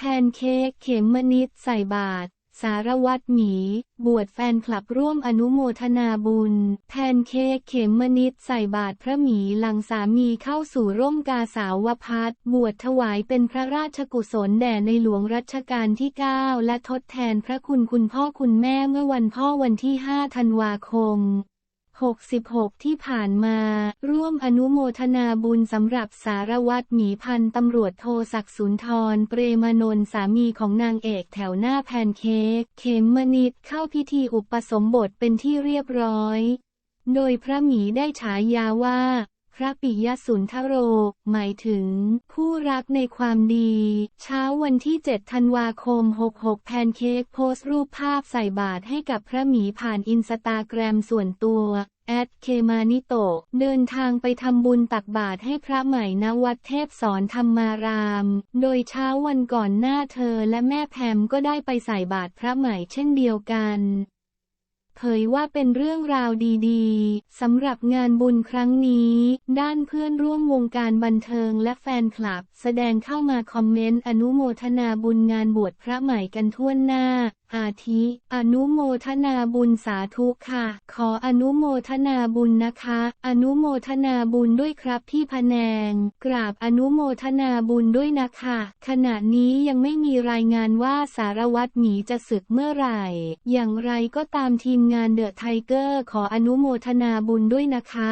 แพนเค้กเขมมนิดใส่บาตรสารวัตรหมี บวชแฟนคลับร่วมอนุโมทนาบุญ แพนเค้กเขมมนิดใส่บาตรพระหมีหลังสามีเข้าสู่ร่มกาสาวพัดบวชถวายเป็นพระราชกุศลแด่ในหลวงรัชกาลที่ 9 และทดแทนพระคุณคุณพ่อคุณแม่เมื่อวันพ่อวันที่ 5 ธันวาคม 66 ที่ผ่านมา ร่วมอนุโมทนาบุญสำหรับสารวัตรหมีพันตำรวจโทศักดิ์สุนทร เปรมนนสามีของนางเอกแถวหน้าแพนเค้กเขมมนิดเข้าพิธีอุปสมบทเป็นที่เรียบร้อย โดยพระหมีได้ฉายาว่า ระปิยสุนทโร หมายถึง ผู้รักในความดี เช้าวันที่ 7 ธันวาคม 66 แพนเค้กโพสต์รูปภาพใส่บาตรให้กับพระหมีผ่านอินสตาแกรมส่วนตัวแอดเคมานิโตเดินทางไปทำบุญตักบาตรให้พระใหม่ณวัดเทพสอนธรรมาราม โดยเช้าวันก่อนหน้าเธอและแม่แพมก็ได้ไปใส่บาตรพระใหม่เช่นเดียวกัน เผยว่าเป็นเรื่องราวดีๆสำหรับงานบุญครั้งนี้ ด้านเพื่อนร่วมวงการบันเทิงและแฟนคลับ แสดงเข้ามาคอมเมนต์อนุโมทนาบุญงานบวชพระใหม่กันทั่วหน้า อาทิ อนุโมทนาบุญสาธุค่ะ ขออนุโมทนาบุญนะคะ อนุโมทนาบุญด้วยครับพี่พแนง กราบอนุโมทนาบุญด้วยนะคะ ขณะนี้ยังไม่มีรายงานว่าสารวัตรหมีจะศึกเมื่อไหร่ อย่างไรก็ตามทีมงานเดอะไทเกอร์ขออนุโมทนาบุญด้วยนะคะ